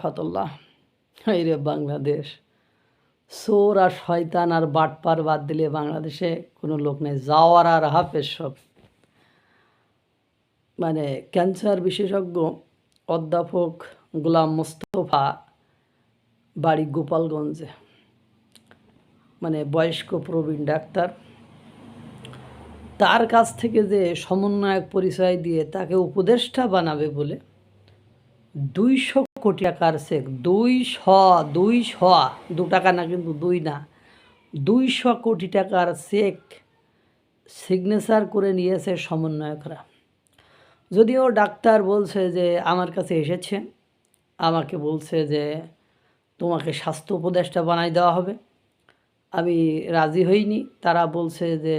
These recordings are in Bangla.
ফতুল্লাহ এই রে বাংলাদেশ। সোর আর শয়তান আর বাটপার বাদ দিলে বাংলাদেশে কোনো লোক নেই। যাওয়ার আর হাফেজ সব। মানে ক্যান্সার বিশেষজ্ঞ, অধ্যাপক গোলাম মোস্তফা বাড়ি গোপালগঞ্জে। মানে বয়স্ক প্রবীণ ডাক্তার। তার কাছ থেকে যে সমন্বয়ক পরিচয় দিয়ে তাকে উপদেষ্টা বানাবে বলে দুইশো কোটি টাকার চেক দুই শ দুই শ, দু টাকা না কিন্তু দুই না। দুইশো কোটি টাকার চেক সিগনেচার করে নিয়েছে সমন্বয়করা। যদিও ডাক্তার বলছে যে, আমার কাছে এসেছে। আমাকে বলছে যে, তোমাকে স্বাস্থ্য উপদেষ্টা বানাই দেওয়া হবে। আমি রাজি হইনি। তারা বলছে যে,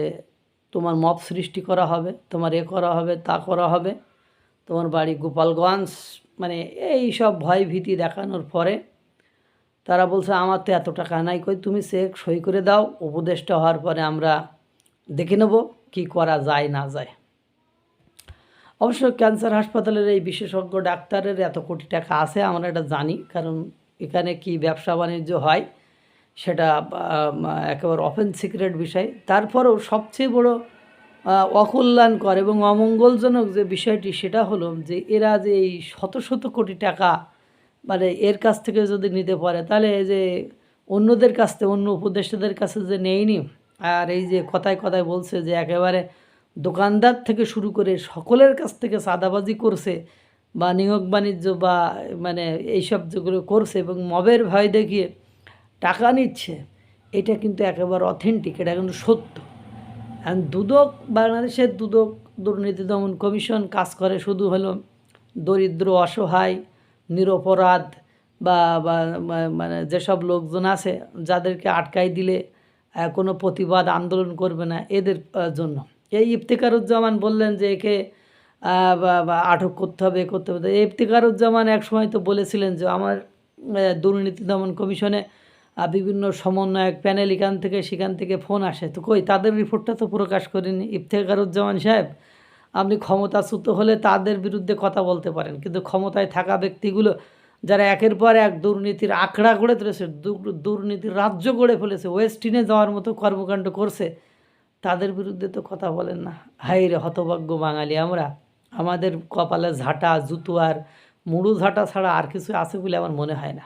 তোমার মপ সৃষ্টি করা হবে, তোমার এ করা হবে, তা করা হবে। তোমার বাড়ি গোপালগঞ্জ মানে এই সব ভয় ভীতি দেখানোর পরে তারা বলছে, আমার তো এত টাকা নাই, কই তুমি চেক সই করে দাও, উপদেষ্টা হওয়ার পরে আমরা দেখে নেব কী করা যায়, না যায়। অবশ্য ক্যান্সার হাসপাতালের এই বিশেষজ্ঞ ডাক্তারের এত কোটি টাকা আছে, আমরা এটা জানি, কারণ এখানে কি ব্যবসা বাণিজ্য হয় সেটা একেবারে অফেন সিক্রেট বিষয়। তারপরেও সবচেয়ে বড় অকল্যাণকর এবং অমঙ্গলজনক যে বিষয়টি, সেটা হলো যে এরা যে এই শত শত কোটি টাকা মানে এর কাছ থেকে যদি নিতে পারে, তাহলে এই যে অন্যদের কাছ থেকে, অন্য উপদেষ্টাদের কাছে যে নেয়নি, আর এই যে কথায় কথায় বলছে যে একেবারে দোকানদার থেকে শুরু করে সকলের কাছ থেকে সাদাবাজি করছে বা নিয়োগ বাণিজ্য বা মানে এইসব যেগুলো করছে এবং মবের ভয় দেখিয়ে টাকা নিচ্ছে, এটা কিন্তু একেবারে অথেন্টিক এটা কিন্তু সত্য। দুদক, বাংলাদেশের দুদক দুর্নীতি দমন কমিশন কাজ করে শুধু হলো দরিদ্র, অসহায়, নিরপরাধ বা মানে যেসব লোকজন আছে যাদেরকে আটকাই দিলে কোনো প্রতিবাদ আন্দোলন করবে না এদের জন্য। এই ইফতেকারুজ্জামান বললেন যে একে আটক করতে হবে করতে হবে। ইফতেকারুজ্জামান এক সময় তো বলেছিলেন যে আমার দুর্নীতি দমন কমিশনে বিভিন্ন সমন্বয়ক প্যানেল এখান থেকে, সেখান থেকে ফোন আসে। তো কই, তাদের রিপোর্টটা তো প্রকাশ করেনি। ইফতেখারুজ্জামান সাহেব, আপনি ক্ষমতাচ্যুত হলে তাদের বিরুদ্ধে কথা বলতে পারেন। কিন্তু ক্ষমতায় থাকা ব্যক্তিগুলো, যারা একের পর এক দুর্নীতির আঁকড়া গড়ে তুলেছে দুর্নীতির রাজ্য গড়ে ফেলেছে ওয়েস্টিনে যাওয়ার মতো কর্মকাণ্ড করছে, তাদের বিরুদ্ধে তো কথা বলেন না। হাই রে হতভাগ্য বাঙালি আমরা। আমাদের কপালে ঝাঁটা, জুতো আর মুড়ু ঝাঁটা ছাড়া আর কিছু আছে বলে আমার মনে হয় না।